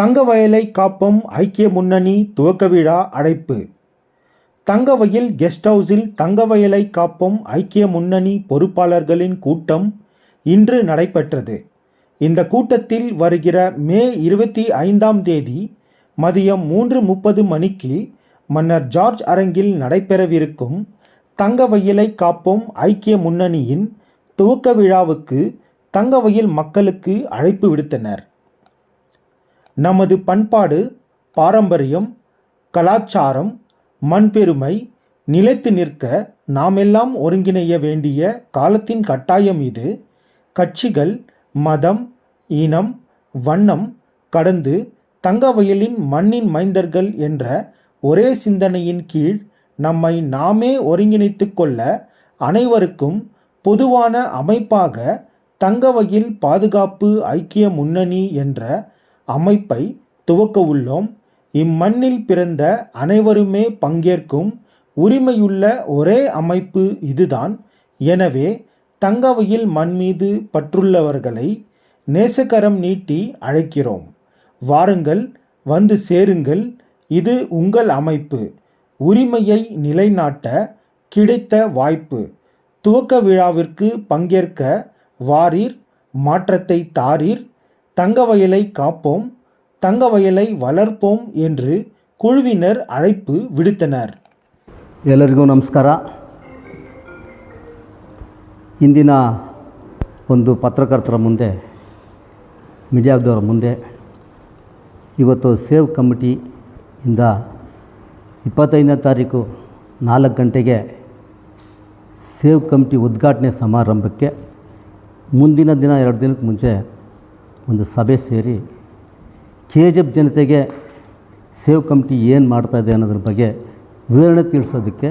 தங்கவயலை காப்போம் ஐக்கிய முன்னணி துவக்க விழா அழைப்பு. தங்கவயல் கெஸ்ட் ஹவுஸில் தங்கவயலை காப்போம் ஐக்கிய முன்னணி பொறுப்பாளர்களின் கூட்டம் இன்று நடைபெற்றது. இந்த கூட்டத்தில் வருகிற மே இருபத்தி ஐந்தாம் தேதி மதியம் மூன்று முப்பது மணிக்கு மன்னர் ஜார்ஜ் அரங்கில் நடைபெறவிருக்கும் தங்கவயலை காப்போம் ஐக்கிய முன்னணியின் துவக்க விழாவுக்கு தங்கவயல் மக்களுக்கு அழைப்பு விடுத்தனர். நமது பண்பாடு பாரம்பரியம் கலாச்சாரம் மண்பெருமை நிலைத்து நிற்க நாமெல்லாம் ஒருங்கிணைய வேண்டிய காலத்தின் கட்டாயம் இது. கட்சிகள் மதம் இனம் வண்ணம் கடந்து தங்கவயலின் மண்ணின் மைந்தர்கள் என்ற ஒரே சிந்தனையின் கீழ் நம்மை நாமே ஒருங்கிணைத்து கொள்ள அனைவருக்கும் பொதுவான அமைப்பாக தங்கவயல் பாதுகாப்பு ஐக்கிய முன்னணி என்ற அமைப்பை துவக்க உள்ளோம். இம்மண்ணில் பிறந்த அனைவருமே பங்கேற்கும் உரிமையுள்ள ஒரே அமைப்பு இதுதான். எனவே தங்கவையில் மண் மீது பற்றுள்ளவர்களை நேசக்கரம் நீட்டி அழைக்கிறோம். வாருங்கள் வந்து சேருங்கள். இது உங்கள் அமைப்பு. உரிமையை நிலைநாட்ட கிடைத்த வாய்ப்பு. துவக்க விழாவிற்கு பங்கேற்க வாரீர் மாற்றத்தை தாரீர். தங்கவயலை காப்போம் தங்கவயலை வளர்ப்போம் என்று குழுவினர் அழைப்பு விடுத்தனர் ಎಲ್ಲರಿಗೂ ನಮಸ್ಕಾರ ಇಂದಿನ ಒಂದು ಪತ್ರಕರ್ತರ ಮುಂದೆ ಮೀಡಿಯಾದವರ ಮುಂದೆ ಇವತ್ತು ಸೇವ್ ಕಮಿಟಿಯಿಂದ ಇಪ್ಪತ್ತೈದನೇ ತಾರೀಕು ನಾಲ್ಕು ಗಂಟೆಗೆ ಸೇವ್ ಕಮಿಟಿ ಉದ್ಘಾಟನೆ ಸಮಾರಂಭಕ್ಕೆ ಮುಂದಿನ ದಿನ ಎರಡು ದಿನಕ್ಕೆ ಮುಂಚೆ ಒಂದು ಸಭೆ ಸೇರಿ ಕೆ ಜಿ ಜನತೆಗೆ ಸೇವ್ ಕಮಿಟಿ ಏನು ಮಾಡ್ತಾಯಿದೆ ಅನ್ನೋದ್ರ ಬಗ್ಗೆ ವಿವರಣೆ ತಿಳಿಸೋದಕ್ಕೆ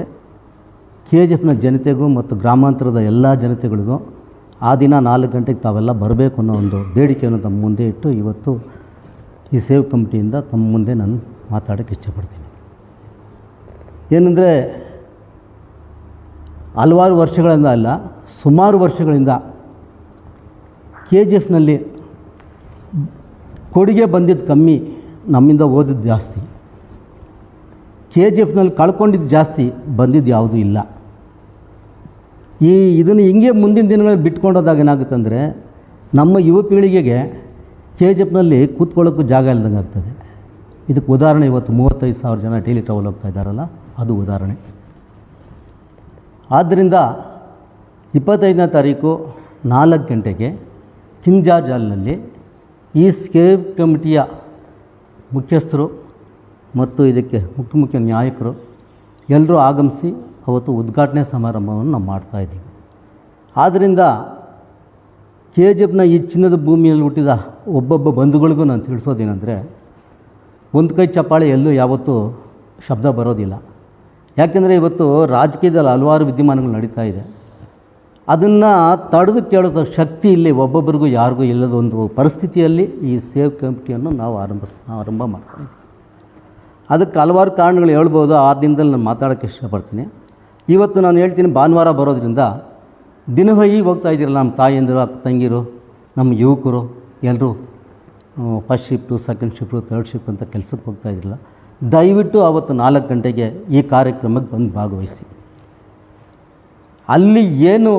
ಕೆ ಜಿ ಎಫ್ನ ಜನತೆಗೂ ಮತ್ತು ಗ್ರಾಮಾಂತರದ ಎಲ್ಲ ಜನತೆಗಳಿಗೂ ಆ ದಿನ ನಾಲ್ಕು ಗಂಟೆಗೆ ತಾವೆಲ್ಲ ಬರಬೇಕು ಅನ್ನೋ ಒಂದು ಬೇಡಿಕೆಯನ್ನು ತಮ್ಮ ಮುಂದೆ ಇಟ್ಟು ಇವತ್ತು ಈ ಸೇವ್ ಕಮಿಟಿಯಿಂದ ತಮ್ಮ ಮುಂದೆ ನಾನು ಮಾತಾಡೋಕ್ಕೆ ಇಷ್ಟಪಡ್ತೀನಿ. ಏನಂದರೆ ಹಲವಾರು ವರ್ಷಗಳಿಂದ ಅಲ್ಲ, ಸುಮಾರು ವರ್ಷಗಳಿಂದ ಕೆ ಜಿ ಎಫ್ನಲ್ಲಿ ಕೊಡುಗೆ ಬಂದಿದ್ದು ಕಮ್ಮಿ ನಮ್ಮಿಂದ ಓದಿದ್ದು ಜಾಸ್ತಿ. ಕೆ ಜಿ ಎಫ್ನಲ್ಲಿ ಕಳ್ಕೊಂಡಿದ್ದು ಜಾಸ್ತಿ ಬಂದಿದ್ದು ಯಾವುದೂ ಇಲ್ಲ. ಈ ಇದನ್ನು ಹಿಂಗೆ ಮುಂದಿನ ದಿನಗಳಲ್ಲಿ ಬಿಟ್ಕೊಂಡೋದಾಗ ಏನಾಗುತ್ತೆ ಅಂದರೆ ನಮ್ಮ ಯುವ ಪೀಳಿಗೆಗೆ ಕೆ ಜಿ ಎಫ್ನಲ್ಲಿ ಕೂತ್ಕೊಳ್ಳೋಕ್ಕೂ ಜಾಗ ಇಲ್ದಂಗೆ ಆಗ್ತದೆ. ಇದಕ್ಕೆ ಉದಾಹರಣೆ ಇವತ್ತು ಮೂವತ್ತೈದು ಸಾವಿರ ಜನ ಡೈಲಿ ಟ್ರಾವೆಲ್ ಹೋಗ್ತಾ ಇದ್ದಾರಲ್ಲ, ಅದು ಉದಾಹರಣೆ. ಆದ್ದರಿಂದ ಇಪ್ಪತ್ತೈದನೇ ತಾರೀಕು ನಾಲ್ಕು ಗಂಟೆಗೆ ಹಾಲ್ನಲ್ಲಿ ಈ ಸ್ಕೇಪ್ ಕಮಿಟಿಯ ಮುಖ್ಯಸ್ಥರು ಮತ್ತು ಇದಕ್ಕೆ ಮುಖ್ಯ ಮುಖ್ಯ ನಾಯಕರು ಎಲ್ಲರೂ ಆಗಮಿಸಿ ಅವತ್ತು ಉದ್ಘಾಟನೆ ಸಮಾರಂಭವನ್ನು ನಾವು ಮಾಡ್ತಾಯಿದ್ದೀವಿ ಆದ್ದರಿಂದ ಕೆ ಜಿ ಎಫ್ನ ಈ ಚಿನ್ನದ ಭೂಮಿಯಲ್ಲಿ ಹುಟ್ಟಿದ ಒಬ್ಬೊಬ್ಬ ಬಂಧುಗಳಿಗೂ ನಾನು ತಿಳಿಸೋದೇನೆಂದರೆ ಒಂದು ಕೈ ಚಪ್ಪಾಳೆ ಎಲ್ಲೂ ಯಾವತ್ತೂ ಶಬ್ದ ಬರೋದಿಲ್ಲ. ಯಾಕೆಂದರೆ ಇವತ್ತು ರಾಜಕೀಯದಲ್ಲಿ ಹಲವಾರು ವಿದ್ಯಮಾನಗಳು ನಡೀತಾ ಇದೆ. ಅದನ್ನು ತಡೆದು ಕೇಳೋದ ಶಕ್ತಿ ಇಲ್ಲಿ ಒಬ್ಬೊಬ್ಬರಿಗೂ ಯಾರಿಗೂ ಇಲ್ಲದ ಒಂದು ಪರಿಸ್ಥಿತಿಯಲ್ಲಿ ಈ ಸೇವ್ ಕಮಿಟಿಯನ್ನು ನಾವು ಆರಂಭ ಆರಂಭ ಮಾಡ್ತೀವಿ. ಅದಕ್ಕೆ ಹಲವಾರು ಕಾರಣಗಳು ಹೇಳ್ಬೋದು, ಆ ದಿನದಲ್ಲಿ ನಾನು ಮಾತಾಡೋಕ್ಕೆ ಇಷ್ಟಪಡ್ತೀನಿ. ಇವತ್ತು ನಾನು ಹೇಳ್ತೀನಿ, ಭಾನುವಾರ ಬರೋದ್ರಿಂದ ದಿನವಹಿ ಹೋಗ್ತಾ ಇದ್ದೀರಲ್ಲ ನಮ್ಮ ತಾಯಿಯಂದಿರು, ಅಕ್ಕ ತಂಗಿರು, ನಮ್ಮ ಯುವಕರು ಎಲ್ಲರೂ first shift second shift third shift ಅಂತ ಕೆಲಸಕ್ಕೆ ಹೋಗ್ತಾ ಇದ್ದಿಲ್ಲ ದಯವಿಟ್ಟು ಆವತ್ತು ನಾಲ್ಕು ಗಂಟೆಗೆ ಈ ಕಾರ್ಯಕ್ರಮಕ್ಕೆ ಬಂದು ಭಾಗವಹಿಸಿ. ಅಲ್ಲಿ ಏನು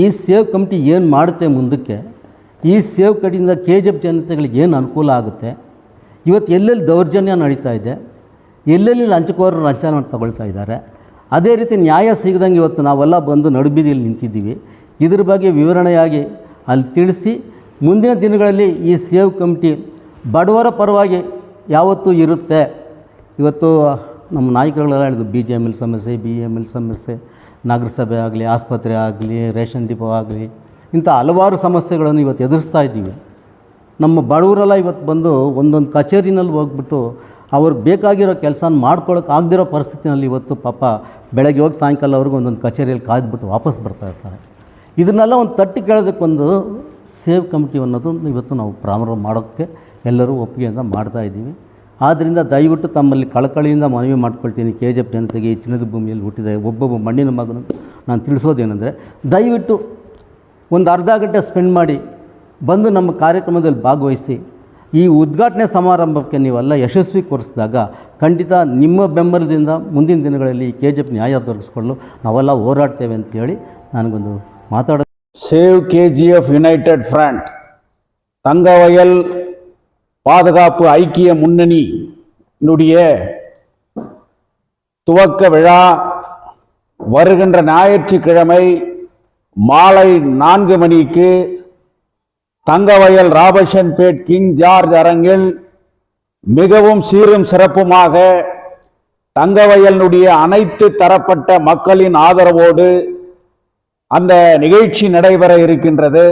ಈ ಸೇವ್ ಕಮಿಟಿ ಏನು ಮಾಡುತ್ತೆ ಮುಂದಕ್ಕೆ? ಈ ಸೇವ್ ಕಡೆಯಿಂದ ಕೆ ಜಿ ಎಫ್ ಜನತೆಗಳಿಗೆ ಏನು ಅನುಕೂಲ ಆಗುತ್ತೆ? ಇವತ್ತು ಎಲ್ಲೆಲ್ಲಿ ದೌರ್ಜನ್ಯ ನಡೀತಾ ಇದೆ? ಎಲ್ಲೆಲ್ಲಿ ಲಂಚಕೋರರು ಲಂಚ ತಗೊಳ್ತಾ ಇದ್ದಾರೆ? ಅದೇ ರೀತಿ ನ್ಯಾಯ ಸಿಗದಂಗೆ ಇವತ್ತು ನಾವೆಲ್ಲ ಬಂದು ನಡುಬೀದಿಯಲ್ಲಿ ನಿಂತಿದ್ದೀವಿ. ಇದ್ರ ಬಗ್ಗೆ ವಿವರಣೆಯಾಗಿ ಅಲ್ಲಿ ತಿಳಿಸಿ, ಮುಂದಿನ ದಿನಗಳಲ್ಲಿ ಈ ಸೇವ್ ಕಮಿಟಿ ಬಡವರ ಪರವಾಗಿ ಯಾವತ್ತೂ ಇರುತ್ತೆ. ಇವತ್ತು ನಮ್ಮ ನಾಯಕರುಗಳೆಲ್ಲ ಹೇಳಿದ್ರು ಬಿ ಜೆ ಎಂ ಎಲ್ ಸಮಸ್ಯೆ ಬಿ ಎಂ ಎಲ್ ಸಮಸ್ಯೆ. ನಗರಸಭೆ ಆಗಲಿ, ಆಸ್ಪತ್ರೆ ಆಗಲಿ, ರೇಷನ್ ಡಿಪೋ ಆಗಲಿ, ಇಂಥ ಹಲವಾರು ಸಮಸ್ಯೆಗಳನ್ನು ಇವತ್ತು ಎದುರಿಸ್ತಾ ಇದ್ದೀವಿ. ನಮ್ಮ ಬಡವರೆಲ್ಲ ಇವತ್ತು ಬಂದು ಒಂದೊಂದು ಕಚೇರಿನಲ್ಲಿ ಹೋಗ್ಬಿಟ್ಟು ಅವ್ರು ಬೇಕಾಗಿರೋ ಕೆಲಸನ ಮಾಡ್ಕೊಳಕ್ಕೆ ಆಗದಿರೋ ಪರಿಸ್ಥಿತಿನಲ್ಲಿ ಇವತ್ತು ಪಾಪ ಬೆಳಗ್ಗೆ ಹೋಗಿ ಸಾಯಂಕಾಲವರೆಗೂ ಒಂದೊಂದು ಕಚೇರಿಯಲ್ಲಿ ಕಾದ್ಬಿಟ್ಟು ವಾಪಸ್ ಬರ್ತಾ ಇರ್ತಾರೆ. ಇದನ್ನೆಲ್ಲ ಒಂದು ತಟ್ಟಿ ಕೇಳೋದಕ್ಕೊಂದು ಸೇವ್ ಕಮಿಟಿ ಅನ್ನೋದು ಇವತ್ತು ನಾವು ಪ್ರಾರಂಭ ಮಾಡೋಕ್ಕೆ ಎಲ್ಲರೂ ಒಪ್ಪಿಗೆಯಿಂದ ಮಾಡ್ತಾ ಇದ್ದೀವಿ. ಆದ್ದರಿಂದ ದಯವಿಟ್ಟು ತಮ್ಮಲ್ಲಿ ಕಳಕಳಿಯಿಂದ ಮನವಿ ಮಾಡ್ಕೊಳ್ತೀನಿ ಕೆ ಜೆ ಪಿ ಜನತೆಗೆ ಈ ಚಿನ್ನದ ಭೂಮಿಯಲ್ಲಿ ಹುಟ್ಟಿದ ಒಬ್ಬೊಬ್ಬ ಮಣ್ಣಿನ ಮಗನ ನಾನು ತಿಳಿಸೋದೇನೆಂದರೆ ದಯವಿಟ್ಟು ಒಂದು ಅರ್ಧ ಗಂಟೆ ಸ್ಪೆಂಡ್ ಮಾಡಿ ಬಂದು ನಮ್ಮ ಕಾರ್ಯಕ್ರಮದಲ್ಲಿ ಭಾಗವಹಿಸಿ. ಈ ಉದ್ಘಾಟನೆ ಸಮಾರಂಭಕ್ಕೆ ನೀವೆಲ್ಲ ಯಶಸ್ವಿ ಕೊರಿಸಿದಾಗ ಖಂಡಿತ ನಿಮ್ಮ ಬೆಂಬಲದಿಂದ ಮುಂದಿನ ದಿನಗಳಲ್ಲಿ ಈ ಕೆ ಜೆ ಪಿ ನ್ಯಾಯ ದೊರಕಿಸ್ಕೊಳ್ಳಲು ನಾವೆಲ್ಲ ಹೋರಾಡ್ತೇವೆ ಅಂತೇಳಿ ನನಗೊಂದು ಮಾತಾಡೋ save K G F united front, Thangavayal பாதுகாப்பு ஐக்கிய முன்னணியினுடைய துவக்க விழா வருகின்ற ஞாயிற்றுக்கிழமை மாலை நான்கு மணிக்கு தங்கவயல் ராபர்ஷன்பேட் கிங் ஜார்ஜ் அரங்கில் மிகவும் சீரும் சிறப்புமாக தங்கவயலினுடைய அனைத்து தரப்பட்ட மக்களின் ஆதரவோடு அந்த நிகழ்ச்சி நடைபெற இருக்கின்றது.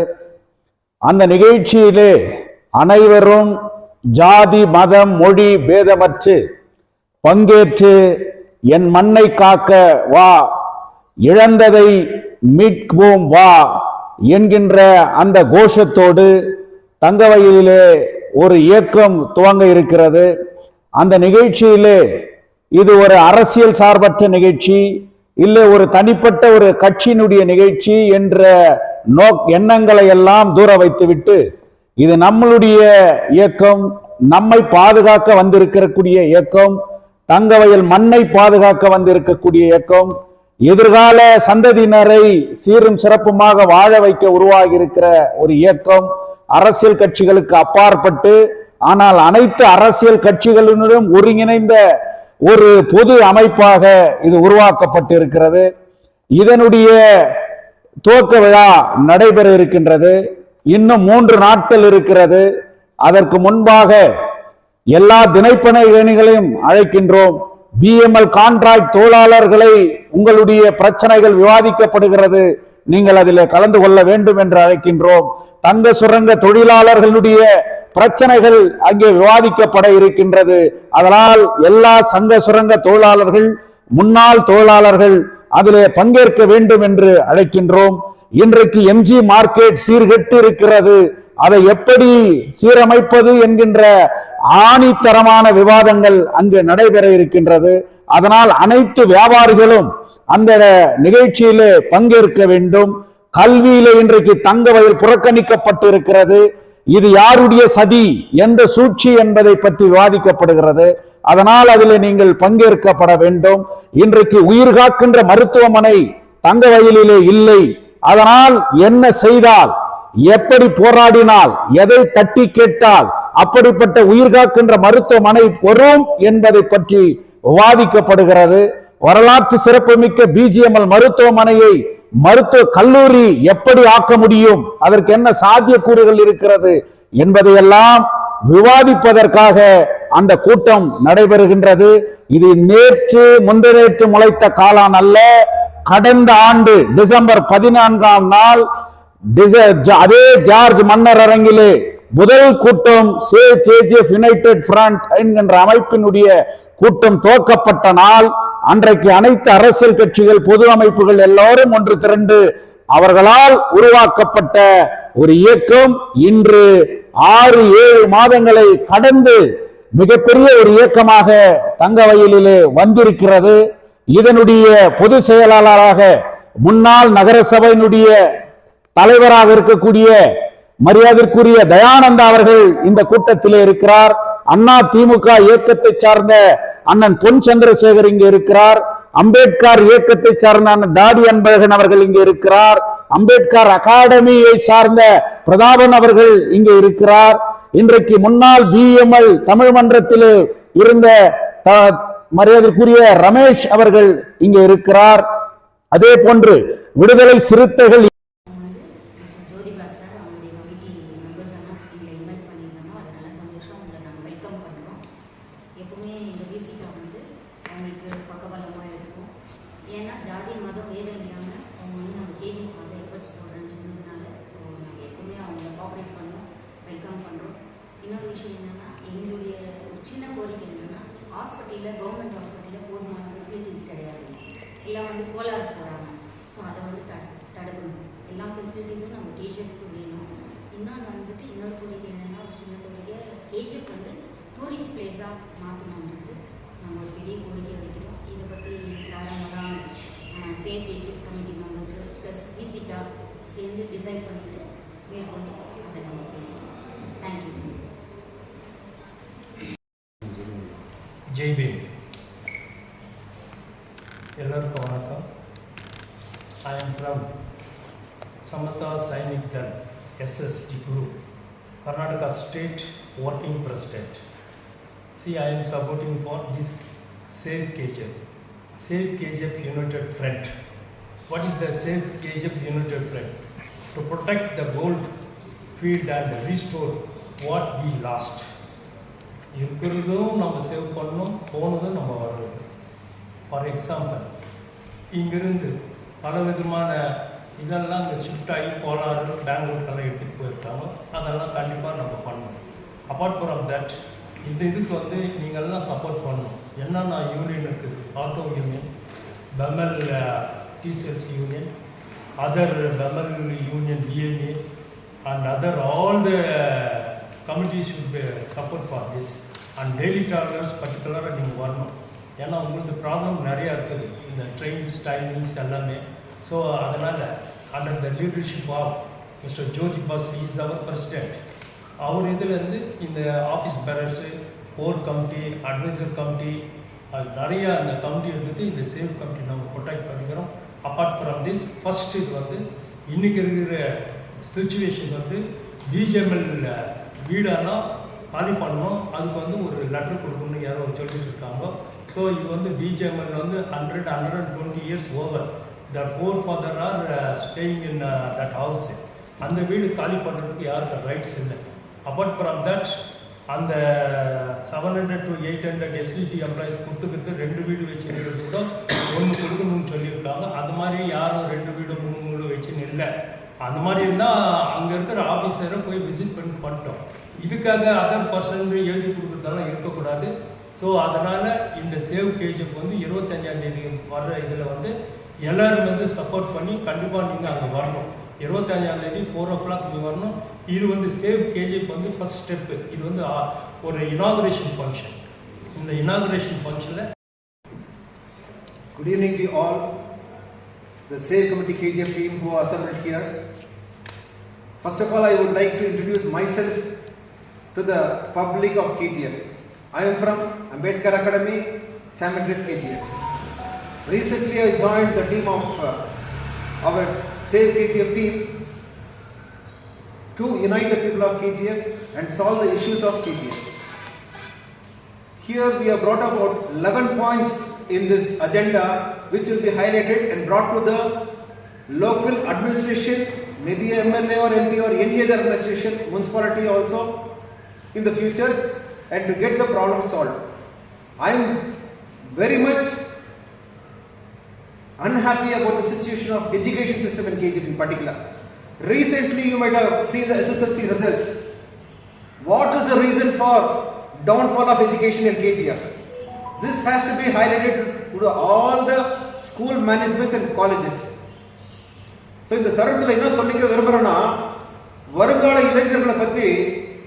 அந்த நிகழ்ச்சியிலே அனைவரும் ஜாதி மதம் மொழி பேதமற்று பங்கேற்று என் மண்ணை காக்க வா இழந்ததை மீட்போம் வா என்கின்ற அந்த கோஷத்தோடு தங்கவயிலே ஒரு இயக்கம் துவங்க இருக்கிறது. அந்த நிகழ்ச்சியிலே இது ஒரு அரசியல் சார்பற்ற நிகழ்ச்சி இல்லை ஒரு தனிப்பட்ட ஒரு கட்சியினுடைய நிகழ்ச்சி என்ற நோக் எண்ணங்களை எல்லாம் தூர வைத்துவிட்டு இது நம்மளுடைய இயக்கம் நம்மை பாதுகாக்க வந்திருக்கக்கூடிய இயக்கம் தங்கவயல் மண்ணை பாதுகாக்க வந்திருக்கக்கூடிய இயக்கம் எதிர்கால சந்ததியினரை சீரும் சிறப்புமாக வாழ வைக்க உருவாகி இருக்கிற ஒரு இயக்கம் அரசியல் கட்சிகளுக்கு அப்பாற்பட்டு ஆனால் அனைத்து அரசியல் கட்சிகளினுடன் ஒருங்கிணைந்த ஒரு பொது அமைப்பாக இது உருவாக்கப்பட்டு இருக்கிறது இதனுடைய துவக்க விழா நடைபெற இருக்கின்றது. இன்னும் மூன்று நாட்கள் இருக்கிறது. அதற்கு முன்பாக எல்லா திணைப்பணி ஏணிகளையும் அழைக்கின்றோம். பிஎம்எல் கான்ட்ராக்ட் தொழிலாளர்களை உங்களுடைய பிரச்சனைகள் விவாதிக்கப்படுகிறது. நீங்கள் அதில் கலந்து கொள்ள வேண்டும் என்று அழைக்கின்றோம். தங்க சுரங்க தொழிலாளர்களுடைய பிரச்சனைகள் அங்கே விவாதிக்கப்பட இருக்கின்றது. அதனால் எல்லா சங்க சுரங்க தொழிலாளர்கள் முன்னாள் தொழிலாளர்கள் அதிலே பங்கேற்க வேண்டும் என்று அழைக்கின்றோம். இன்றைக்கு எம்ஜி மார்க்கெட் சீர்கெட்டு இருக்கிறது அதை எப்படி சீரமைப்பது என்கின்ற ஆணித்தரமான விவாதங்கள் அங்கு நடைபெற இருக்கின்றது. அதனால் அனைத்து வியாபாரிகளும் அந்த நிகழ்ச்சியிலே பங்கேற்க வேண்டும். கல்வியிலே இன்றைக்கு தங்க வயல் புறக்கணிக்கப்பட்டு இருக்கிறது இது யாருடைய சதி எந்த சூழ்ச்சி என்பதை பற்றி விவாதிக்கப்படுகிறது. அதனால் அதில் நீங்கள் பங்கேற்கப்பட வேண்டும். இன்றைக்கு உயிர் காக்கின்ற மருத்துவமனை தங்க வயலிலே இல்லை. அதனால் என்ன செய்தால் எப்படி போராடினால் எதை தட்டி கேட்டால் அப்படிப்பட்ட உயிர் காக்கின்ற மருத்துவமனை வரும் என்பதை பற்றி விவாதிக்கப்படுகிறது. வரலாற்று சிறப்புமிக்க பிஜிஎம்எல் மருத்துவமனையை மருத்துவ கல்லூரி எப்படி ஆக்க முடியும் அதற்கு என்ன சாத்தியக்கூறுகள் இருக்கிறது என்பதையெல்லாம் விவாதிப்பதற்காக அந்த கூட்டம் நடைபெறுகின்றது. இது நேற்று முந்தினேற்று முளைத்த காலான் அல்ல கடந்த ஆண்டு டிசம்பர் பதினான்காம் நாள் டிச- ஜ- அதே ஜார்ஜ் மன்னர் அரங்கிலே முதல் கூட்டம் சே கேஜிஎஃப் யுனைடெட் ஃப்ரண்ட் என்கின்ற அமைப்பினுடைய கூட்டம் துவக்கப்பட்ட நாள். அன்றைக்கு அனைத்து அரசியல் கட்சிகள் பொது அமைப்புகள் எல்லாரும் ஒன்று திரண்டு அவர்களால் உருவாக்கப்பட்ட ஒரு இயக்கம். இன்று ஆறு ஏழு மாதங்களை கடந்து மிகப்பெரிய ஒரு இயக்கமாக தங்கவயலிலே வந்திருக்கிறது. இதனுடைய பொது செயலாளராக முன்னாள் நகரசபையினுடைய தலைவராக இருக்கக்கூடிய மரியாதைக்குரிய தயானந்தா அவர்கள் இந்த கூட்டத்தில் இருக்கிறார். அண்ணா திமுக இயக்கத்தை சார்ந்த அண்ணன் பொன் சந்திரசேகர் இங்கே இருக்கிறார். அம்பேத்கர் இயக்கத்தை சார்ந்த அண்ணன் தாடி அன்பழகன் அவர்கள் இங்கே இருக்கிறார். அம்பேத்கர் அகாடமியை சார்ந்த பிரதாபன் அவர்கள் இங்கே இருக்கிறார். இன்றைக்கு முன்னாள் பிஎம்எல் தமிழ் மன்றத்தில் இருந்த மரியாதைக்குரிய ரமேஷ் அவர்கள் இங்கே இருக்கிறார். அதே போன்று விடுதலை சிறுத்தைகள் மிஸ்டர் ஜோதிகா சார் அவங்களுடைய கமிட்டி மெம்பர்ஸ் எல்லாம் எங்களை இன்வைட் பண்ணியிருந்தாங்க அது நல்ல சந்தோஷம் உங்களை நாங்கள் வெல்கம் பண்ணுறோம் எப்பவுமே இந்த விசிட்டை வந்து அவங்களுக்கு பக்கபலமாக இருக்கும் ஏன்னா ஜாதி மதம் வேதம் இல்லாமல் அவங்க வந்து நம்ம கேஜிக்காக எஃபர்ட்ஸ் போடுறேன்னு சொன்னதுனால ஸோ நாங்கள் எப்பவுமே அவங்கள கோஆப்ரேட் பண்ணோம் வெல்கம் பண்ணுறோம் இன்னொரு விஷயம் என்னென்னா எங்களுடைய ஒரு சின்ன கோரிக்கை என்னென்னா ஹாஸ்பிட்டலில் கவர்மெண்ட் ஹாஸ்பிட்டலில் போதுமான ஃபெசிலிட்டிஸ் கிடையாது எல்லாம் வந்து கோலாறு போகிறாங்க ஸோ அதை வந்து நடக்கணும் எல்லா ஃபெசிலிட்டிஸும் நம்ம கேஷியப்புக்கு வேணும். இன்னொன்று வந்துட்டு இன்னொரு கோரிக்கை என்னென்னா ஒரு சின்ன கோரிக்கை கேஷியப் வந்து டூரிஸ்ட் பிளேஸாக மாற்றணுன்றது நம்ம ஒரு பெரிய கோரிக்கை வைக்கிறோம். இதை பற்றி சாரமெல்லாம் சேஃப் கேஷியப் கமிட்டி மெம்பர்ஸு ப்ளஸ் விசிட்டாக சேர்ந்து டிசைட் பண்ணிவிட்டு மேற்கொண்டு அதை நம்ம பேசுவோம். தேங்க்யூ ஜெய் எல்லோருக்கும் வணக்கம். I am from Samata Sainik Dal SSD Guru Karnataka state working president C I am supporting for this save KGF save KGF united front what is the save KGF united front to protect the gold field and restore what we lost இருக்கிறதும் நம்ம save பண்ணணும் போனதும் நம்ம வர்றது for example இங்கிருந்து பல விதமான இதெல்லாம் இங்கே ஷிஃப்ட் ஆகி கோலாறு பெங்களூருக்கெல்லாம் எடுத்துகிட்டு போயிருக்காங்க. அதெல்லாம் கண்டிப்பாக நம்ம பண்ணணும். அப்பார்ட் ஃப்ரம் தட் இந்த இதுக்கு வந்து நீங்கள்லாம் சப்போர்ட் பண்ணணும். என்னென்ன யூனியன் இருக்குது. Auto union BEML TCLs union other BEML union TMA and other all the committees should be uh, support for this. And daily travelers நீங்கள் வரணும். ஏன்னா உங்களுக்கு ப்ராப்ளம் நிறையா இருக்குது. இந்த ட்ரெயின்ஸ் டைமிங்ஸ் எல்லாமே. ஸோ அதனால் under the leadership of mister Jothi Bose is our president அவர் இதுலேருந்து இந்த office bearers core committee advisor committee அது நிறைய அந்த கமிட்டி வந்துட்டு இந்த சேவ் கமிட்டி நம்ம ப்ரொடெக்ட் பண்ணிக்கிறோம். அப்பார்ட் ஃப்ரம் திஸ் ஃபர்ஸ்ட் இது வந்து இன்றைக்கி இருக்கிற சுச்சுவேஷன் வந்து பிஜிஎம்எல் வீடெல்லாம் காலி பண்ணணும். அதுக்கு வந்து ஒரு லெட்டர் கொடுக்கணும்னு யாரோ சொல்லிட்டு இருக்காங்க. ஸோ இது வந்து பிஜிஎம்எல் வந்து hundred hundred and twenty years over the four father are staying in that house அந்த வீடு காலி பண்ணுறதுக்கு யாருக்கு ரைட்ஸ் இல்லை. அப்பார்ட் ஃப்ரம் தட் அந்த seven hundred to eight hundred STD employees கொடுத்துக்கிட்டு ரெண்டு வீடு வச்சுக்கிறது கூட ஒன்று கொடுக்கணும்னு சொல்லியிருக்காங்க. அது மாதிரி யாரும் ரெண்டு வீடு மூணு வீடு வச்சுன்னு இல்லை அந்த மாதிரி இருந்தால் அங்கே இருக்கிற ஆஃபீஸரை போய் விசிட் பண்ணி பண்ணிட்டோம் இதுக்காக அதர் பர்சன் எழுதி கொடுக்குறதெல்லாம் இருக்கக்கூடாது. ஸோ அதனால் இந்த சேவ் கேஜுக்கு வந்து இருபத்தஞ்சாம் தேதி வர்ற இதில் வந்து எல்லோரும் வந்து சப்போர்ட் பண்ணி கண்டிப்பாக நீங்கள் அங்கே வரணும் இருபத்தஞ்சாந்தேதி ஃபோர் ஓ கிளாக் நீங்கள் வரணும் இது வந்து சேவ் கேஜிஎஃப் வந்து ஃபஸ்ட் ஸ்டெப்பு இது வந்து ஒரு இனாகுரேஷன் ஃபங்க்ஷன் இந்த இனாகுரேஷன் ஃபங்க்ஷனில் good evening to all the save committee KGF team who assemble here of all I I like like to introduce myself to the public of KGF. I am from Ambedkar Academy, Chamadrif KGF. Recently, I joined the team of uh, our SAVE KGF team to unite the people of KGF and solve the issues of KGF. Here we have brought about 11 points in this agenda which will be highlighted and brought to the local administration, maybe MLA or MP or any other administration, municipality also in the future and to get the problem solved. I am very much unhappy about the situation of education system in KGP in particular. Recently you might have seen the SSLC results. What is the reason for downfall of education in KGF? This has to be highlighted to all the school managements and colleges. So இந்த தருணத்தில் என்ன சொல்லிக்க விரும்புகிறேன்னா வருங்கால இளைஞர்களை பற்றி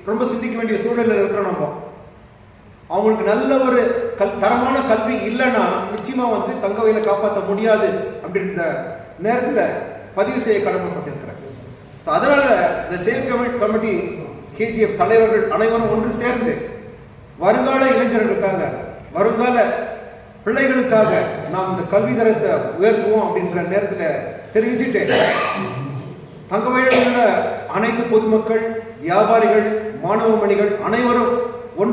ரொம்ப சிந்திக்க வேண்டிய சூழலில் இருக்கிறோம் நம்ம அவங்களுக்கு நல்ல ஒரு கல் தரமான கல்வி இல்லைன்னா நிச்சயமா வந்து தங்க வயலை காப்பாற்ற முடியாது அப்படின்ற நேரத்தில் பதிவு செய்ய கடமைப்பட்டிருக்கிறேன் ஸோ அதனால இந்த சேவ் கமிட்டி கமிட்டி கேஜிஎஃப் தலைவர்கள் அனைவரும் ஒன்று சேர்ந்து வருங்கால இளைஞர்களுக்காக வருங்கால பிள்ளைகளுக்காக நாம் இந்த கல்வி தரத்தை உயர்த்துவோம் அப்படின்ற நேரத்தில் தெரிவிச்சுட்டேன் தங்க வயலில் உள்ள அனைத்து பொதுமக்கள் வியாபாரிகள் மாணவ மணிகள் அனைவரும்